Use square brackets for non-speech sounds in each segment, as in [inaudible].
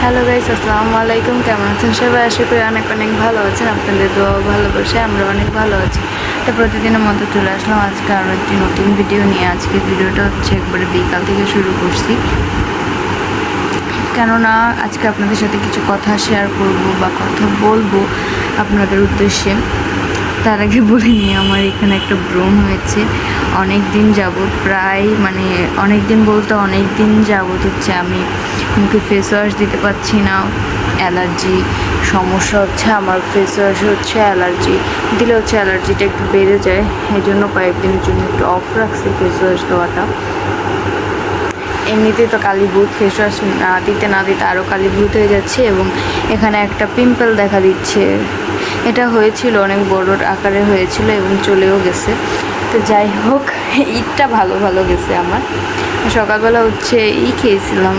Hello guys আসসালামু আলাইকুম। কেমন আছেন সবাই? আশা করি অনেক অনেক ভালো আছেন। আপনাদের দোয়া ভালোবাসে আমরা অনেক ভালো আছি। তো প্রতিদিনের মতো চলে আসলাম আজকে আরও একটি নতুন ভিডিও নিয়ে। আজকে ভিডিওটা হচ্ছে একবারে বিকাল থেকে শুরু করছি। কেননা আজকে আপনাদের সাথে কিছু কথা শেয়ার করব বা কথা বলব আপনাদের উদ্দেশ্যে। তার আগে বলে নিই, আমার এখানে একটা ব্রণ হয়েছে। অনেক দিন যাবত প্রায় মানে অনেক দিন বলতে অনেক দিন যাবত হচ্ছে আমি মুখে ফেস ওয়াশ দিতে পারছি না, অ্যালার্জি, সমস্যা হচ্ছে আমার ফেস ওয়াশ হচ্ছে অ্যালার্জি, দিলে হচ্ছে অ্যালার্জিটা একটু বেড়ে যায় এই জন্য কয়েকদিনের জন্য একটু অফ রাখছি ফেস ওয়াশ দেওয়াটা। এমনিতেই তো কালীভূত ফেস ওয়াশ না দিতে না দিতে আরও কালীভূত হয়ে যাচ্ছে এবং এখানে একটা পিম্পল দেখা দিচ্ছে। এটা হয়েছিল, অনেক বড় আকারে হয়েছিল এবং চলেও গেছে। তো যাই হোক, ঈদটা ভালো ভালো গেছে আমার। সকালবেলা হচ্ছে ই খেয়েছিলাম,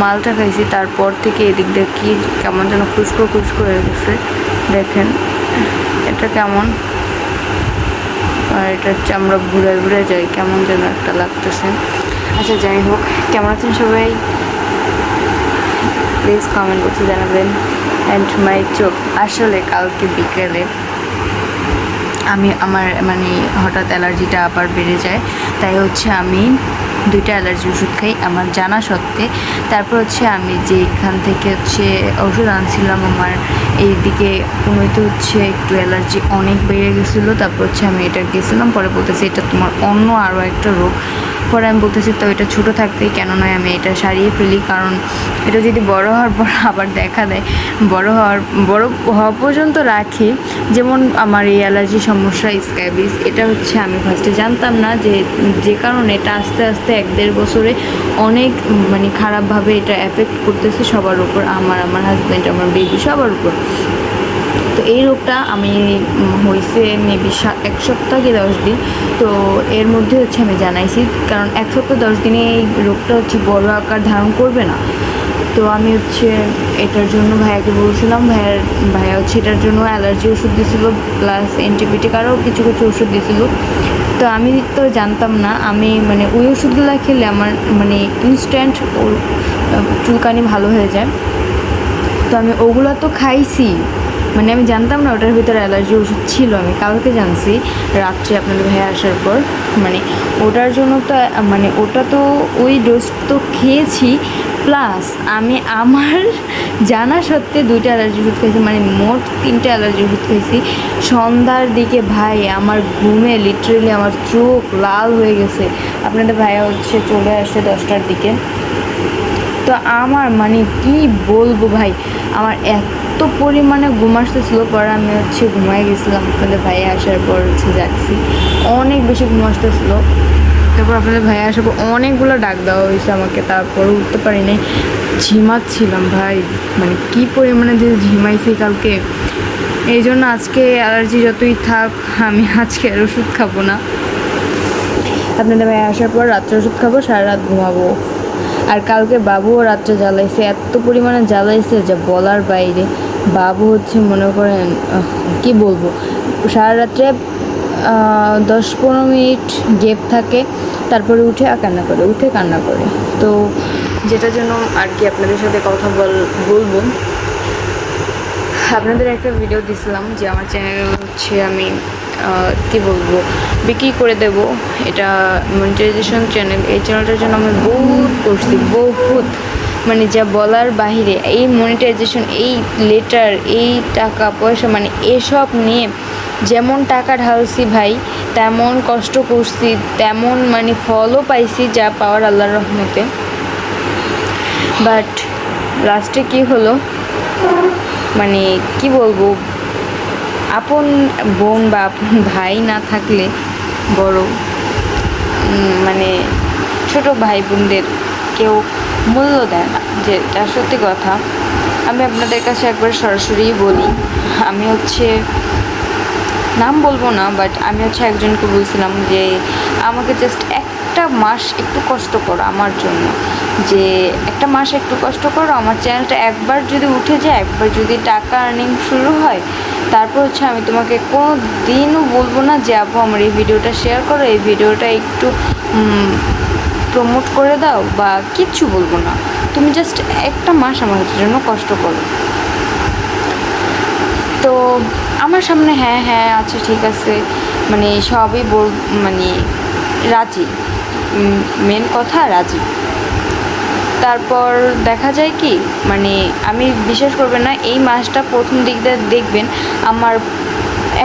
মালটা খাইছি, তারপর থেকে এদিক কি কেমন যেন খুশকো খুশকো হয়ে গেছে। দেখেন, এটা কেমন? আর এটার চামড়া ঘুরে ঘুরে যাই, কেমন যেন একটা লাগতেছে। আচ্ছা যাই হোক, কেমন আছেন সবাই? প্লিজ কমেন্ট বক্সে জানাবেন। অ্যান্ড মাই চোখ আসলে কালকে বিকেলে আমি আমার মানে হঠাৎ অ্যালার্জিটা আবার বেড়ে যায়। তাই হচ্ছে আমি দুইটা অ্যালার্জি ওষুধ খাই, আমার জানা সত্ত্বে। তারপর হচ্ছে আমি যে এখান থেকে হচ্ছে ওষুধ আনছিলাম আমার এইদিকে কোনোতে হচ্ছে, একটু অ্যালার্জি অনেক বেড়ে গেছিল, তারপর হচ্ছে আমি এটা গেছিলাম, পরে বলতেছি এটা তোমার অন্য আরও একটা রোগ। পরে আমি বলতেছি, তো এটা ছোটো থাকতেই কেন নয়, আমি এটা সারিয়ে ফেলি। কারণ এটা যদি বড় হওয়ার পর [laughs] আবার দেখা দেয়, বড় হওয়ার, বড় হওয়া পর্যন্ত রাখি। যেমন আমার এই অ্যালার্জি সমস্যা স্ক্যাবিস এটা হচ্ছে আমি ফার্স্টে জানতাম না যে যে কারণে এটা আস্তে আস্তে এক দেড় বছরে অনেক মানে খারাপভাবে এটা এফেক্ট করতেছে সবার উপর। আমার আমার হাজব্যান্ড আমার বেবি সবার উপর। তো এই রোগটা আমি হয়েছে মেবি এক সপ্তাহ কি দশ দিন। তো এর মধ্যে হচ্ছে আমি জানাইছি, কারণ এক সপ্তাহ দশ দিনে এই রোগটা হচ্ছে বড় আকার ধারণ করবে না। তো আমি হচ্ছে এটার জন্য ভাইয়াকে বলছিলাম, ভাইয়ার, ভাইয়া হচ্ছে এটার জন্য অ্যালার্জি ওষুধ দিয়েছিলো প্লাস অ্যান্টিবায়োটিক আরও কিছু কিছু ওষুধ দিয়েছিল তো আমি তো জানতাম না, আমি মানে ওই ওষুধগুলো খেলে আমার মানে ইনস্ট্যান্ট চুলকানি ভালো হয়ে যায়। তো আমি ওগুলো তো খাইছি। মানে আমি জানতাম না ওটার ভিতরে অ্যালার্জি ওষুধ ছিল, আমি কালকে জানছি, রাত্রে আপনাদের ভাই আসার পর। মানে ওটার জন্য তো মানে ওটা তো ওই ডোজ তো খেয়েছি প্লাস আমি আমার [laughs] জানা সত্ত্বে দুইটা অ্যালার্জি ওষুধ খেয়েছি মানে মোট তিনটে অ্যালার্জি ওষুধ খেয়েছি সন্ধ্যার দিকে ভাই আমার ঘুমে লিটারেলি আমার চোখ লাল হয়ে গেছে। আপনাদের ভাইয়া হচ্ছে চলে আসে দশটার দিকে। তো আমার মানে কি বলব ভাই? আমার এত পরিমাণে ঘুম আসতেছিল, পরে আমি হচ্ছে ঘুমাই গেছিলাম। আপনাদের ভাই আসার পর হচ্ছে যাচ্ছি। অনেক বেশি ঘুম আসতেছিল। তারপর আপনাদের ভাই আসার পর অনেকগুলো ডাক দেওয়া হয়েছে আমাকে, তারপর উঠতে পারি নাই ঝিমাচ্ছিলাম ভাই। মানে কি পরিমাণে যে ঝিমাইছি কালকে। এই জন্য আজকে অ্যালার্জি যতই থাক, আমি আজকে আর ওষুধ খাব না। আপনাদের ভাই আসার পর রাত্রে ওষুধ খাব, সারা রাত ঘুমাবো। আর কালকে বাবুও রাত্রে জ্বালাইছে, এত পরিমাণে জ্বালাইছে যা বলার বাইরে। বাবু হচ্ছে মনে করেন কি বলব? সারা রাত্রে দশ পনেরো মিনিট গেপ থাকে, তারপরে উঠে আর কান্না করে, উঠে কান্না করে। তো যেটার জন্য আর কি আপনাদের সাথে কথা বল, বলব। আপনাদের একটা ভিডিও দিছিলাম যে আমার চ্যানেল হচ্ছে আমি কি বলব, বিক্রি করে দেব এটা মনিটাইজেশন চ্যানেল এই চ্যানেলটার জন্য আমি বহুত করছি, বহুত। মানে যা বলার বাহিরে, এই মনিটাইজেশন এই লেটার এই টাকা পয়সা মানে এসব নিয়ে যেমন টাকা ঢালছি ভাই, তেমন কষ্ট করছি, তেমন মানে ফলও পাইছি যা পাওয়ার আল্লাহর রহমতে। বাট লাস্টে কি হলো? মানে কি বলব আপন বোন বা আপন ভাই না থাকলে বড় মানে ছোট ভাই বোনদের কেউ মূল্য দেয় না যে এটা সত্যি কথা। আমি আপনাদের কাছে একবার সরাসরি বলি, আমি হচ্ছে, নাম বলব না বাট আমি হচ্ছে একজনকে বলছিলাম যে, আমাকে জাস্ট একটা মাস একটু কষ্ট করো আমার জন্য। যে একটা মাস একটু কষ্ট করো, আমার চ্যানেলটা একবার যদি উঠে যায়, একবার যদি টাকা আর্নিং শুরু হয়, তারপর হচ্ছে আমি তোমাকে কোনো দিনও বলব না যে আপু আমার এই ভিডিওটা শেয়ার করো, এই ভিডিওটা একটু প্রমোট করে দাও বা কিচ্ছু বলব না। তুমি জাস্ট একটা মাস আমার জন্য কষ্ট করো। তো আমার সামনে হ্যাঁ হ্যাঁ আচ্ছা ঠিক আছে মানে সবই বল মানে রাজি। মেন কথা রাজি। তারপর দেখা যায় কি মানে আমি বিশ্বাস করবেন না, এই মাসটা প্রথম দিক দিয়ে দেখবেন আমার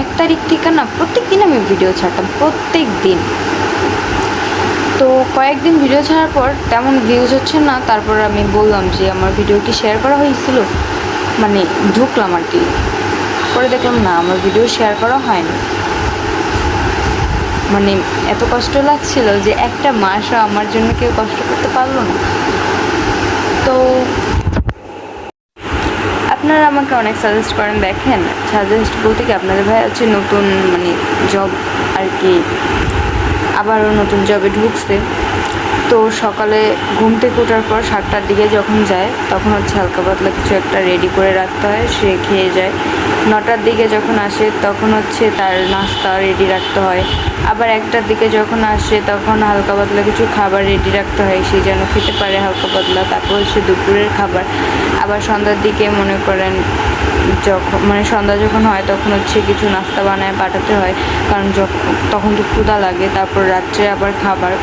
এক তারিখ থেকে না প্রত্যেক দিন আমি ভিডিও ছাড়তাম প্রত্যেক দিন তো কয়েকদিন ভিডিও ছাড়ার পর তেমন ভিউজ হচ্ছে না, তারপর আমি বললাম যে আমার ভিডিওটি শেয়ার করা হয়েছিল? মানে ঢুকলাম আর কি। পরে দেখলাম না, আমার ভিডিও শেয়ার করা হয়নি। মানে এত কষ্ট লাগছিল যে একটা মাসও আমার জন্য কেউ কষ্ট করতে পারল না। তো আপনারা আমাকে অনেক সাজেস্ট করেন, দেখেন সাজেস্ট বলতে কি আপনাদের ভাই হচ্ছে নতুন মানে জব আর কি, আবারও নতুন জবে ঢুকছে। তো সকালে ঘুম থেকে ওঠার পর সাতটার দিকে যখন যায়, তখন হচ্ছে হালকা পাতলা কিছু একটা রেডি করে রাখতে হয়, সে খেয়ে যায়। নটার দিকে যখন আসে, তখন হচ্ছে তার নাস্তা রেডি রাখতে হয়। আবার একটার দিকে যখন আসে, তখন হালকা পাতলা কিছু খাবার রেডি রাখতে হয়, সে যেন খেতে পারে হালকা পাতলা। তারপর হচ্ছে দুপুরের খাবার। আবার সন্ধ্যার দিকে মনে করেন যখন মানে সন্ধ্যা যখন হয়, তখন হচ্ছে কিছু নাস্তা বানায়, পাঠাতে হয়। কারণ যখন তখন তো ক্ষুধা লাগে, তারপর রাত্রে আবার খাবার।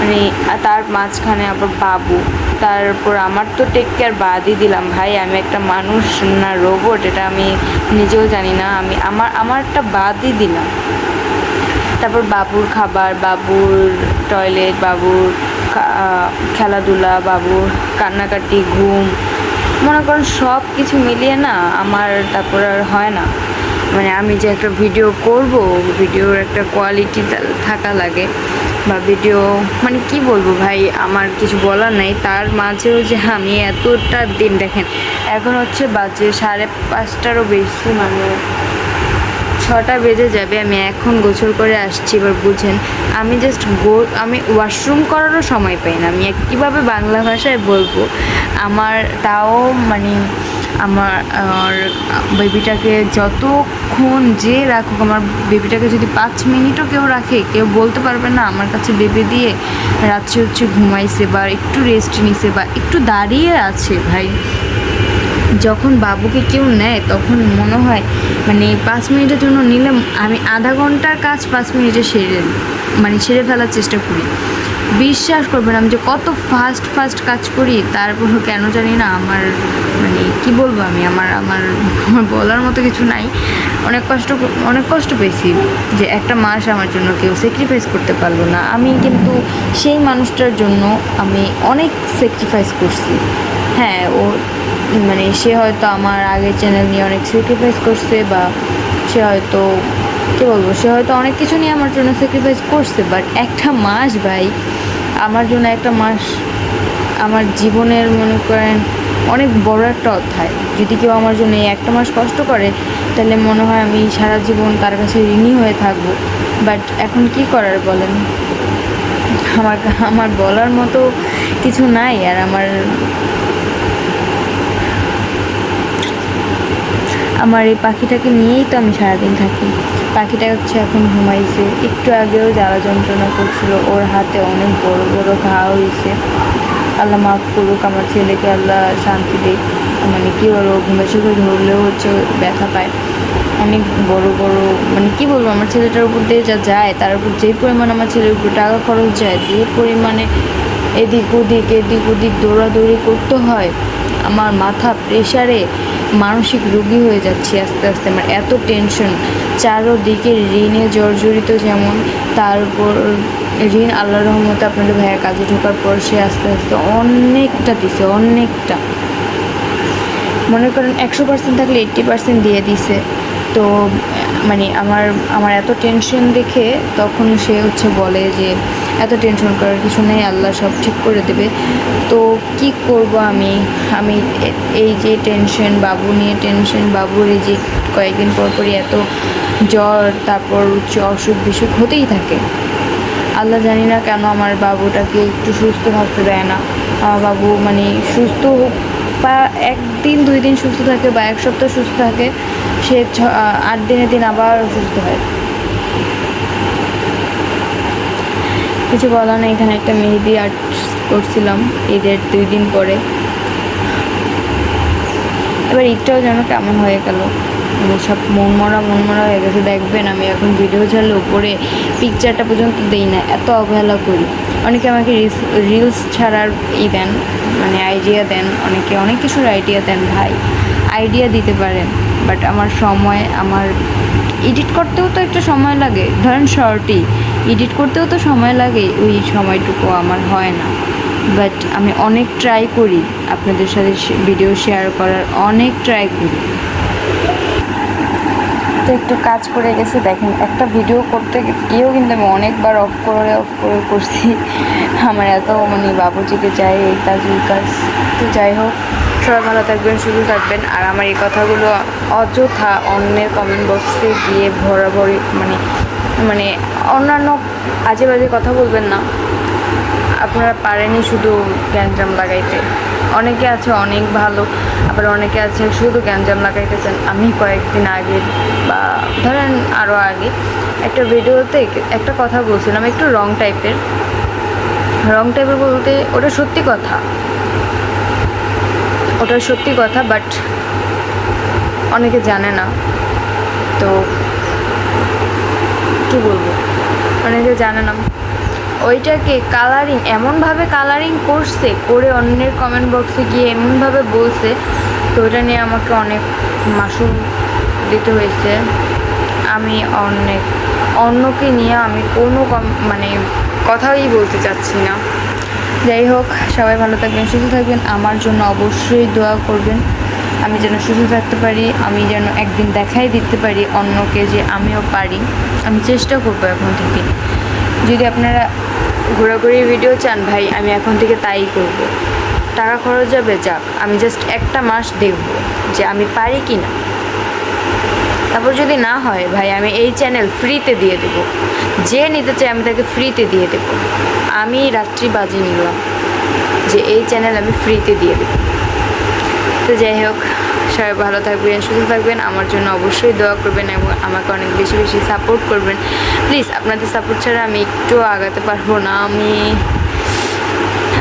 মানে আর তার মাঝখানে আবার বাবু। তারপর আমার তো টেক কেয়ার বাদই দিলাম। ভাই, আমি একটা মানুষ না রোবট এটা আমি নিজেও জানি না। আমি, আমার আমারটা বাদই দিলাম। তারপর বাবুর খাবার, বাবুর টয়লেট বাবুর খেলাধুলা, বাবুর কান্নাকাটি, ঘুম, মনে করেন সব কিছু মিলিয়ে না আমার তারপর আর হয় না। মানে আমি যে একটা ভিডিও করব ভিডিওর একটা কোয়ালিটি থাকা লাগে। বা ভিডিও মানে কি বলব ভাই, আমার কিছু বলার নেই। তার মাঝেও যে আমি এতটা দিন, দেখেন, এখন হচ্ছে বাজে সাড়ে পাঁচটারও বেশি মানে ছটা বেজে যাবে, আমি এখন গোসল করে আসছি, এবার বুঝেন। আমি জাস্ট গো, আমি ওয়াশরুম করারও সময় পাই না। আমি কীভাবে বাংলা ভাষায় বলব? আমার তাও মানে আমার বেবিটাকে যতক্ষণ যে রাখুক, আমার বেবিটাকে যদি পাঁচ মিনিটও কেউ রাখে, কেউ বলতে পারবে না, আমার কাছে বেবি দিয়ে রাত্রে হচ্ছে ঘুমাইছে বা একটু রেস্ট নিছে বা একটু দাঁড়িয়ে আছে ভাই। যখন বাবুকে কেউ নেয়, তখন মনে হয় মানে পাঁচ মিনিটের জন্য নিলে আমি আধা ঘণ্টার কাজ পাঁচ মিনিটে সেরে মানে সেরে ফেলার চেষ্টা করি। বিশ্বাস করবেন আমি যে কত ফাস্ট ফাস্ট কাজ করি, তারপরও কেন জানি না আমার মানে কি বলব আমি, আমার আমার আমার বলার মতো কিছু নাই। অনেক কষ্ট অনেক কষ্ট পেয়েছি যে একটা মাস আমার জন্য কেউ স্যাক্রিফাইস করতে পারল না। আমি কিন্তু সেই মানুষটার জন্য আমি অনেক স্যাক্রিফাইস করছি। হ্যাঁ ও মানে সে হয়তো আমার আগের চ্যানেল নিয়ে অনেক স্যাক্রিফাইস করছে বা সে হয়তো কী বলব? সে হয়তো অনেক কিছু নিয়ে আমার জন্য স্যাক্রিফাইস করছে বাট একটা মাস ভাই, আমার জন্য একটা মাস আমার জীবনের মনে করেন অনেক বড় একটা অধ্যায়। যদি কেউ আমার জন্য এই একটা মাস কষ্ট করে, তাহলে মনে হয় আমি সারা জীবন তার কাছে ঋণী হয়ে থাকব। বাট এখন কি করার বলেন? আমার আমার বলার মতো কিছু নাই, আর আমার আমার এই পাখিটাকে নিয়েই তো আমি সারাদিন থাকি। পাখিটা হচ্ছে এখন ঘুমাইছে। একটু আগেও জ্বালা যন্ত্রণা করছিল। ওর হাতে অনেক বড় বড় ঘা হয়েছে আল্লাহ মাফ করুক, আমার ছেলেকে আল্লাহ শান্তি দেয় মানে কী বলব, ঘুমের চোখে ধরলেও হচ্ছে ব্যথা পায়। অনেক বড় বড় মানে কি বলব, আমার ছেলেটার উপর দিয়ে যা যায়, তার উপর যে পরিমাণ আমার ছেলের উপর টাকা খরচ যায়, যে পরিমাণে এদিক ওদিক এদিক ওদিক দৌড়াদৌড়ি করতে হয় আমার মাথা প্রেশারে মানসিক রোগী হয়ে যাচ্ছি আস্তে আস্তে। আমার এত টেনশন চারোদিকে ঋণে জর্জরিত যেমন, তার উপর ঋণ আল্লাহ রহমতে আপনাদের ভাইয়ের কাজে ঢোকার পর সে আস্তে আস্তে অনেকটা দিছে, অনেকটা। মনে করেন একশো পার্সেন্ট থাকলে এইট্টি পার্সেন্ট দিয়ে দিছে। তো মানে আমার আমার এত টেনশন দেখে তখন সে হচ্ছে বলে যে এত টেনশন করার কিছু নেই, আল্লাহ সব ঠিক করে দেবে। তো কি করব আমি? আমি এই যে টেনশন বাবু নিয়ে টেনশন বাবুর এই যে কয়েকদিন পর পরই এত জ্বর, তারপর হচ্ছে অসুখ বিসুখ হতেই থাকে। আল্লাহ জানি না কেন আমার বাবুটাকে একটু সুস্থ থাকতে দেয় না। আমার বাবু মানে সুস্থ হোক, বা একদিন, দুই দিন সুস্থ থাকে বা এক সপ্তাহ সুস্থ থাকে, সে ছ- আট দিনের দিন আবার অসুস্থ হয়। কিছু বলার নেই, এখানে একটা মেহেদি আর্ট করছিলাম, ঈদের দুই দিন পরে। এবার ঈদটাও যেন কেমন হয়ে গেল। মানে সব মনমরা মনমরা হয়ে গেছে। দেখবেন, আমি এখন ভিডিও ছাড়লে উপরে পিকচারটা পর্যন্ত দিই না, এত অবহেলা করি। অনেকে আমাকে রিলস ছাড়ার ই দেন মানে আইডিয়া দেন, অনেকে অনেক কিছুর আইডিয়া দেন, ভাই। আইডিয়া দিতে পারেন বাট আমার সময়, আমার এডিট করতেও তো একটা সময় লাগে। ধরেন শর্টই এডিট করতেও তো সময় লাগে, ওই সময়টুকু আমার হয় না। বাট আমি অনেক ট্রাই করি, আপনাদের সাথে ভিডিও শেয়ার করার অনেক ট্রাই করি। তো একটু কাজ করে গেছে, দেখেন, একটা ভিডিও করতে গিয়েও কিন্তু আমি অনেকবার অফ করে অফ করে করছি। আমার এত মানে বাবুজিকে চাই, এই কাজ, ওই কাজ। তো যাই হোক, সবাই ভালো থাকবেন শুধু থাকবেন। আর আমার এই কথাগুলো অযথা অন্যের কমেন্ট বক্সে গিয়ে ভরাভরি মানে মানে অন্যান্য আজে বাজে কথা বলবেন না। আপনারা পারেনই শুধু গ্যাঞ্জাম লাগাইতে। অনেকে আছে অনেক ভালো, আবার অনেকে আছে শুধু গ্যাঞ্জাম লাগাইতেছেন। আমি কয়েকদিন আগে বা ধরেন আরও আগে একটা ভিডিওতে একটা কথা বলছিলাম, একটু রং টাইপের। রং টাইপের বলতে ওটা সত্যি কথা। ওটা সত্যি কথা, বাট অনেকে জানে না। তো কী বলব? অনেকে জানে না ওইটাকে কালারিং এমনভাবে কালারিং করছে, করে অন্যের কমেন্ট বক্সে গিয়ে এমনভাবে বলছে, তো ওইটা নিয়ে আমাকে অনেক মাসুল দিতে হয়েছে। আমি অনেক, অন্যকে নিয়ে আমি কোনো কম মানে কথাই বলতে চাচ্ছি না। যাই হোক, সবাই ভালো থাকবেন, সুস্থ থাকবেন। আমার জন্য অবশ্যই দোয়া করবেন। আমি যেন সুস্থ থাকতে পারি, আমি যেন একদিন দেখাই দিতে পারি অন্যকে যে আমিও পারি। আমি চেষ্টা করব এখন থেকে। যদি আপনারা ঘোরাঘুরি ভিডিও চান, ভাই, আমি এখন থেকে তাই করব। টাকা খরচ যাবে, যাক, আমি জাস্ট একটা মাস দেখব যে আমি পারি কি না তারপর যদি না হয়, ভাই, আমি এই চ্যানেল ফ্রিতে দিয়ে দেব। যে নিতে চাই আমি তাকে ফ্রিতে দিয়ে দেব। আমি রাত্রি বাজি নিলাম যে এই চ্যানেল আমি ফ্রিতে দিয়ে দেব। তো যাই হোক, সবাই ভালো থাকবেন, সুস্থ থাকবেন। আমার জন্য অবশ্যই দোয়া করবেন এবং আমাকে অনেক বেশি বেশি সাপোর্ট করবেন। প্লিজ আপনাদের সাপোর্ট ছাড়া আমি একটু আগাতে পারব না, আমি।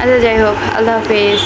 আচ্ছা যাই হোক, আল্লাহ হাফেজ।